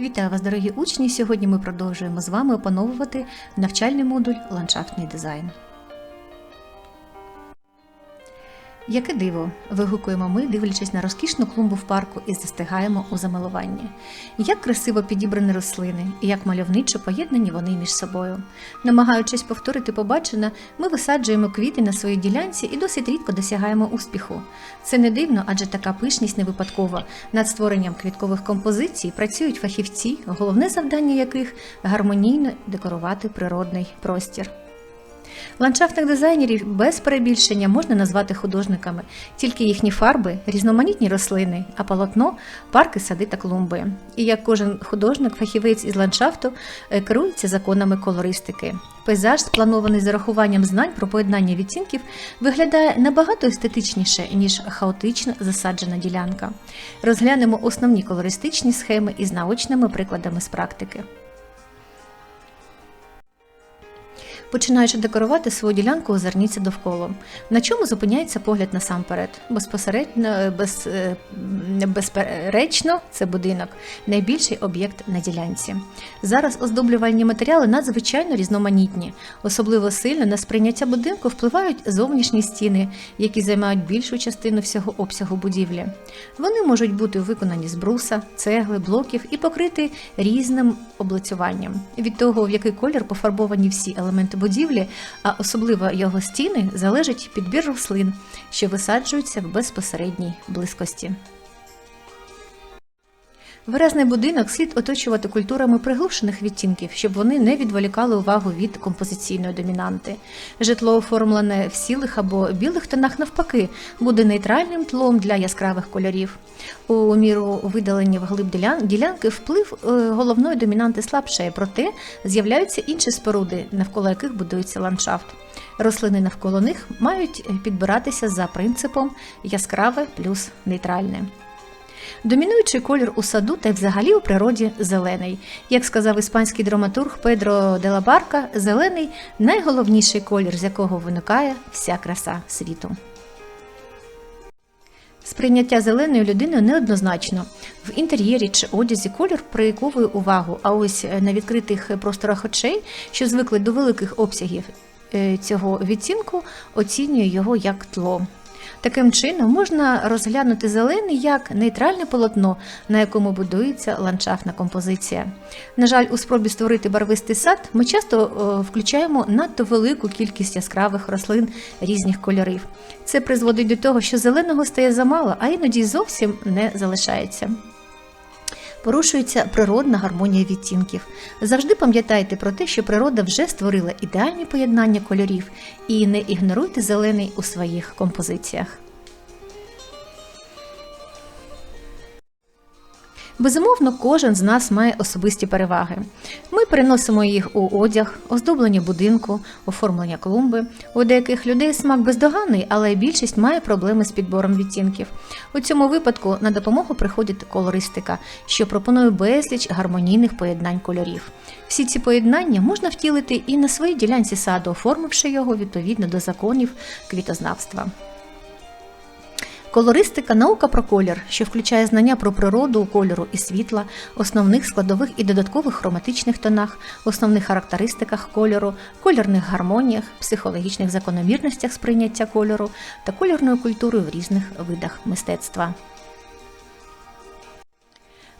Вітаю вас, дорогі учні! Сьогодні ми продовжуємо з вами опановувати навчальний модуль ландшафтний дизайн. Яке диво! вигукуємо ми, дивлячись на розкішну клумбу в парку і застигаємо у замилуванні. Як красиво підібрані рослини, і як мальовничо поєднані вони між собою. Намагаючись повторити побачене, ми висаджуємо квіти на своїй ділянці і досить рідко досягаємо успіху. Це не дивно, адже така пишність не випадкова. Над створенням квіткових композицій працюють фахівці, головне завдання яких гармонійно декорувати природний простір. Ландшафтних дизайнерів без перебільшення можна назвати художниками, тільки їхні фарби, різноманітні рослини, а полотно парки, сади та клумби. І як кожен художник, фахівець із ландшафту е, керується законами колористики. Пейзаж, спланований з урахуванням знань про поєднання відтінків, виглядає набагато естетичніше, ніж хаотично засаджена ділянка. Розглянемо основні колористичні схеми із наочними прикладами з практики. Починаючи декорувати свою ділянку, озирніться довкола. На чому зупиняється погляд насамперед? Безпосередньо, без, е, безперечно, це будинок, найбільший об'єкт на ділянці. Зараз оздоблювальні матеріали надзвичайно різноманітні. Особливо сильно на сприйняття будинку впливають зовнішні стіни, які займають більшу частину всього обсягу будівлі. Вони можуть бути виконані з бруса, цегли, блоків і покриті різним облицюванням. Від того, в який колір пофарбовані всі елементи будівлі, а особливо його стіни, залежить підбір рослин, що висаджуються в безпосередній близькості. Виразний будинок слід оточувати культурами приглушених відтінків, щоб вони не відволікали увагу від композиційної домінанти. Житло оформлене в сілих або білих тонах навпаки буде нейтральним тлом для яскравих кольорів. У міру видалення вглиб ділян- ділянки вплив е, головної домінанти слабшає, проте з'являються інші споруди, навколо яких будується ландшафт. Рослини навколо них мають підбиратися за принципом яскраве плюс нейтральне. Домінуючий колір у саду та й взагалі у природі зелений. Як сказав іспанський драматург Педро де ла Барка, зелений найголовніший колір, з якого виникає вся краса світу. Сприйняття зеленою людиною неоднозначно. В інтер'єрі чи одязі колір приковує увагу, а ось на відкритих просторах очей, що звикли до великих обсягів е, цього відтінку, оцінює його як тло. Таким чином можна розглянути зелений як нейтральне полотно, на якому будується ландшафтна композиція. На жаль, у спробі створити барвистий сад ми часто е, включаємо надто велику кількість яскравих рослин різних кольорів. Це призводить до того, що зеленого стає замало, а іноді зовсім не залишається. Порушується природна гармонія відтінків. Завжди пам'ятайте про те, що природа вже створила ідеальні поєднання кольорів, і не ігноруйте зелений у своїх композиціях. Безумовно, кожен з нас має особисті переваги. Ми переносимо їх у одяг, оздоблення будинку, оформлення клумби. У деяких людей смак бездоганний, але більшість має проблеми з підбором відтінків. У цьому випадку на допомогу приходить колористика, що пропонує безліч гармонійних поєднань кольорів. Всі ці поєднання можна втілити і на своїй ділянці саду, оформивши його відповідно до законів квітознавства. Колористика наука про колір, що включає знання про природу кольору і світла, основних складових і додаткових хроматичних тонах, основних характеристиках кольору, кольорних гармоніях, психологічних закономірностях сприйняття кольору та кольорної культури в різних видах мистецтва.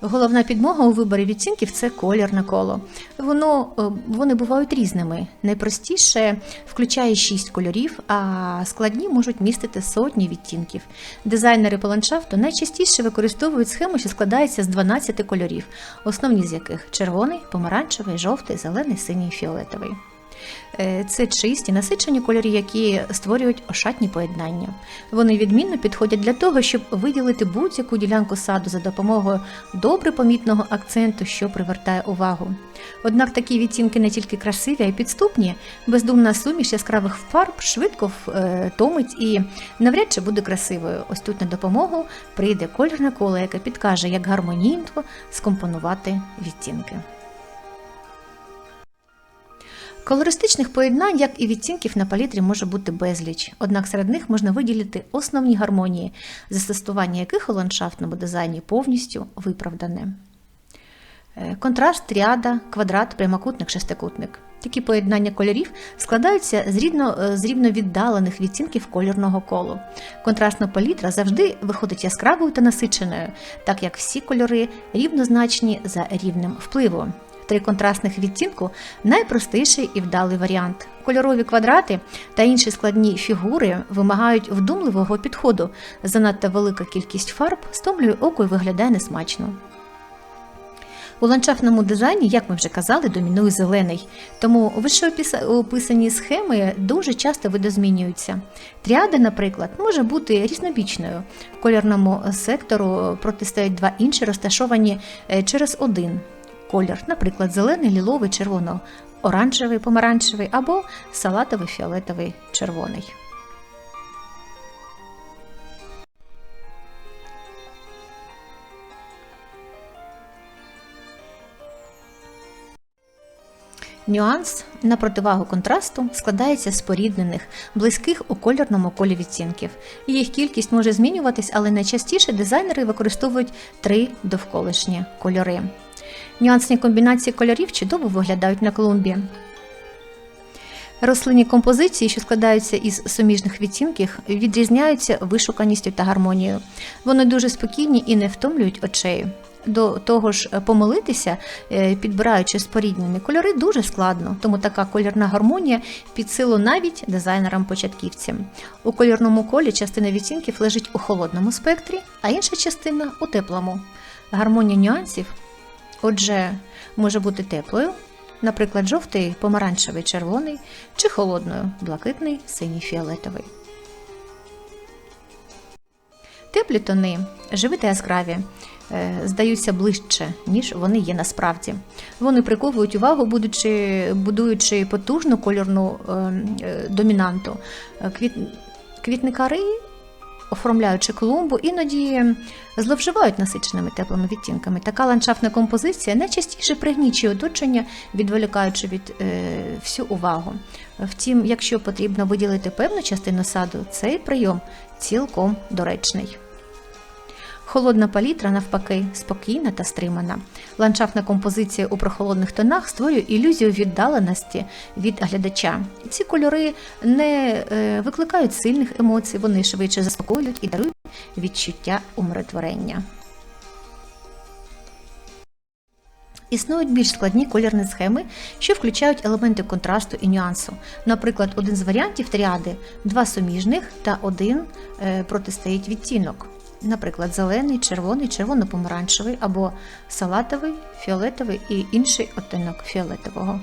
Головна підмога у виборі відцінків це колірне коло. Воно е, вони бувають різними. Найпростіше включає 6 кольорів, а складні можуть містити сотні відтінків. Дизайнери по ландшафту найчастіше використовують схему, що складається з 12 кольорів, основні з яких червоний, помаранчевий, жовтий, зелений, синій, фіолетовий. Е, Це чисті, насичені кольори, які створюють ошатні поєднання. Вони відмінно підходять для того, щоб виділити будь-яку ділянку саду за допомогою добре помітного акценту, що привертає увагу. Однак такі відтінки не тільки красиві, а й підступні, бездумна суміш яскравих фарб швидко е, томить і навряд чи буде красивою. Ось тут на допомогу прийде кольорне коло, яке підкаже, як гармонійно скомпонувати відтінки. Колористичних поєднань, як і відтінків на палітрі, може бути безліч, однак серед них можна виділити основні гармонії, застосування яких у ландшафтному дизайні повністю виправдане. Е, Контраст, тріада, квадрат, прямокутник, шестикутник. Такі поєднання кольорів складаються з рівно, е, з рівновіддалених відтінків кольорного колу. Контрастна палітра завжди виходить яскравою та насиченою, так як всі кольори рівнозначні за рівнем впливу. Три контрастних відтінку найпростіший і вдалий варіант. Кольорові квадрати та інші складні фігури вимагають вдумливого підходу. Занадто велика кількість фарб стомлює око і виглядає несмачно. У ландшафтному дизайні, як ми вже казали, домінує зелений, тому вище описані схеми дуже часто видозмінюються. Тріада, наприклад, може бути різнобічною. Кольорному сектору протистоять два інші, розташовані е, через один колір, наприклад, зелений, ліловий, червоно, оранжевий, помаранчевий або салатовий, фіолетовий, червоний. Нюанс на противагу контрасту складається з поріднених, близьких у кольорному колі відтінків. Їх кількість може змінюватись, але найчастіше дизайнери використовують три довколишні кольори. Нюансні комбінації кольорів чудово виглядають на клумбі. Рослинні композиції, що складаються із суміжних відтінків, відрізняються вишуканістю та гармонією. Вони дуже спокійні і не втомлюють очей. До того ж, помилитися, е, підбираючи споріднені кольори, дуже складно, тому така кольорна гармонія під силу навіть дизайнерам-початківцям. У кольорному колі частина відтінків лежить у холодному спектрі, а інша частина у теплому. Гармонія нюансів, отже, може бути теплою, наприклад, жовтий, помаранчевий, червоний, чи холодною, блакитний, синій, фіолетовий. Теплі тони, живі та яскраві, е, здаються ближче, ніж вони є насправді. Вони приковують увагу, будучи, будуючи потужну кольорну е, е, домінанту. Е, Квіт, квітникари, оформляючи клумбу, іноді зловживають насиченими теплими відтінками. Така ландшафтна композиція найчастіше пригнічує оточення, відволікаючи від е, всю увагу. Втім, якщо потрібно виділити певну частину саду, цей прийом цілком доречний. Холодна палітра, навпаки, спокійна та стримана. Ландшафтна композиція у прохолодних тонах створює ілюзію віддаленості від глядача. Ці кольори не е, викликають сильних емоцій, вони швидше заспокоюють і дарують відчуття умиротворення. Існують більш складні кольорні схеми, що включають елементи контрасту і нюансу. Наприклад, один з варіантів тріади два суміжних та один е, протистоїть відтінок. Наприклад, зелений, червоний, червоно-помаранчевий або салатовий, фіолетовий і інший оттінок фіолетового.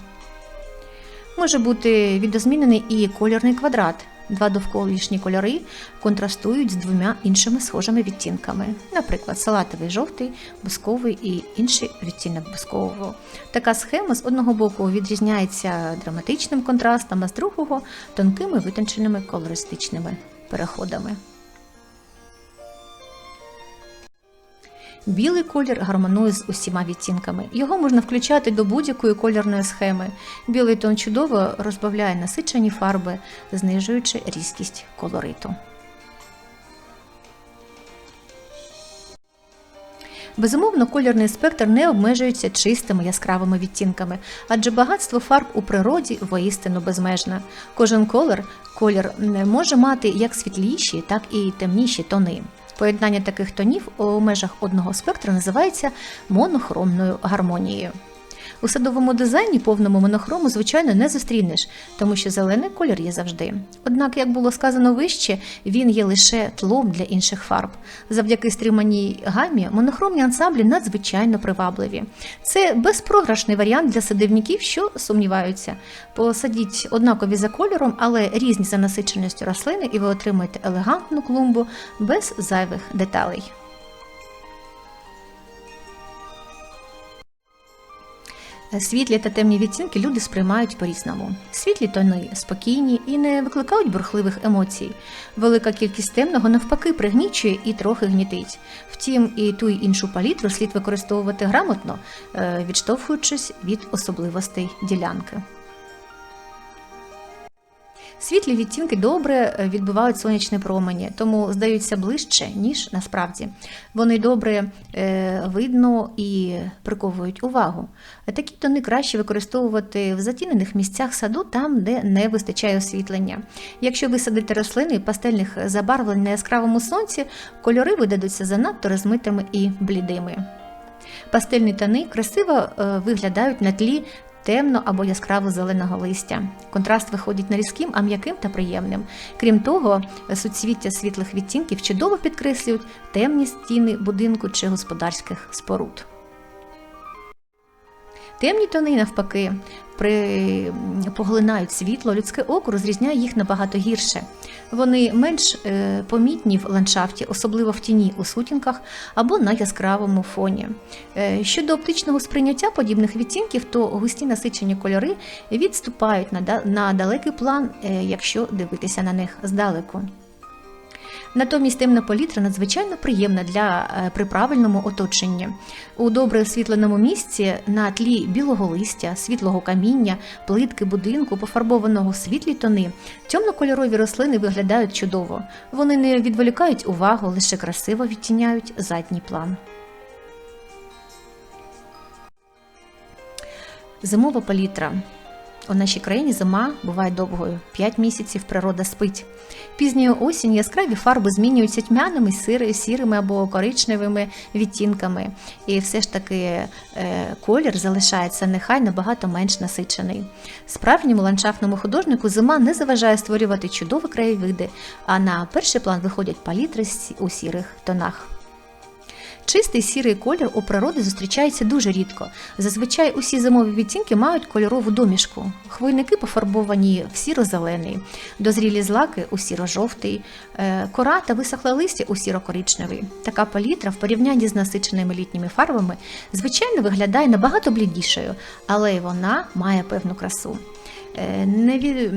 Може бути відозмінений і кольорний квадрат. Два довколишні кольори контрастують з двома іншими схожими відтінками, наприклад, салатовий жовтий, бусковий і інший відтінок бускового. Така схема з одного боку відрізняється драматичним контрастом, а з другого тонкими витонченими колористичними переходами. Білий колір гармонує з усіма відтінками. Його можна включати до будь-якої кольорної схеми. Білий тон чудово розбавляє насичені фарби, знижуючи різкість колориту. Безумовно, кольорний спектр не обмежується чистими яскравими відтінками, адже багатство фарб у природі воістину безмежне. Кожен колір, колір може мати як світліші, так і темніші тони. Поєднання таких тонів у межах одного спектра називається монохромною гармонією. У садовому дизайні повному монохрому, звичайно, не зустрінеш, тому що зелений колір є завжди. Однак, як було сказано вище, він є лише тлом для інших фарб. Завдяки стриманій гамі монохромні ансамблі надзвичайно привабливі. Це безпрограшний варіант для садівників, що сумніваються. Посадіть однакові за кольором, але різні за насиченістю рослини, і ви отримаєте елегантну клумбу без зайвих деталей. Світлі та темні відцінки люди сприймають по-різному. Світлі тони спокійні і не викликають бурхливих емоцій. Велика кількість темного навпаки пригнічує і трохи гнітить. Втім, і ту і іншу палітру слід використовувати грамотно, е, відштовхуючись від особливостей ділянки. Світлі відтінки добре е, відбивають сонячні промені, тому здаються ближче, ніж насправді. Вони добре е, видно і приковують увагу. Такі тони краще використовувати в затінених місцях саду, там, де не вистачає освітлення. Якщо висадити рослини пастельних забарвлень на яскравому сонці, кольори видадуться занадто розмитими і блідими. Пастельні тони красиво е, виглядають на тлі темно або яскраво зеленого листя. Контраст виходить не різким, а м'яким та приємним. Крім того, суцвіття світлих відтінків чудово підкреслюють темні стіни будинку чи господарських споруд. Темні тони, навпаки, при... поглинають світло, людське око розрізняє їх набагато гірше. Вони менш е, помітні в ландшафті, особливо в тіні у сутінках або на яскравому фоні. Е, щодо оптичного сприйняття подібних відтінків, то густі насичені кольори відступають на, на далекий план, е, якщо дивитися на них здалеку. Натомість темна палітра надзвичайно приємна для е, при правильному оточенні. У добре освітленому місці на тлі білого листя, світлого каміння, плитки будинку, пофарбованого в світлі тони, темнокольорові рослини виглядають чудово. Вони не відволікають увагу, лише красиво відтіняють задній план. Зимова палітра. У нашій країні зима буває довгою 5 місяців природа спить. Пізньою осінь яскраві фарби змінюються тьмяними, сірими або коричневими відтінками. І все ж таки е, колір залишається нехай набагато менш насичений. Справжньому ландшафтному художнику зима не заважає створювати чудові краєвиди, а на перший план виходять палітри у сірих тонах. Чистий сірий колір у природі зустрічається дуже рідко. Зазвичай усі зимові відтінки мають кольорову домішку. Хвойники пофарбовані в сіро-зелений, дозрілі злаки у сіро-жовтий, е, кора та висохле листя у сіро-коричневий. Така палітра в порівнянні з насиченими літніми фарбами звичайно виглядає набагато блідішою, але й вона має певну красу. Е, Не від...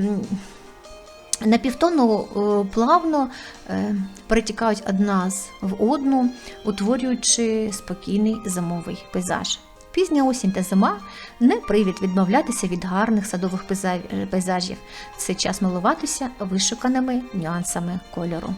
на півтону е, плавно е, перетікають одна з в одну, утворюючи спокійний зимовий пейзаж. Пізня осінь та зима не привід відмовлятися від гарних садових пейзажів. Це час милуватися вишуканими нюансами кольору.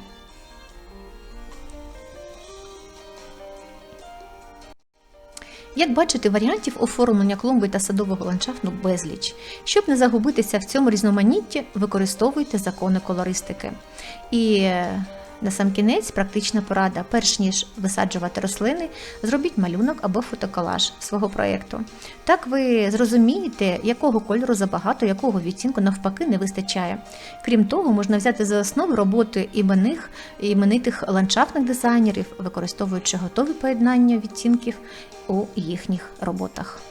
Як бачите, варіантів оформлення клумби та садового ландшафту безліч. Щоб не загубитися в цьому різноманітті, використовуйте закони колористики. І на сам кінець практична порада. Перш ніж висаджувати рослини, зробіть малюнок або фотоколаж свого проєкту. Так ви зрозумієте, якого кольору забагато, якого відтінку навпаки не вистачає. Крім того, можна взяти за основу роботи іменних іменитих ландшафтних дизайнерів, використовуючи готові поєднання відтінків у їхніх роботах.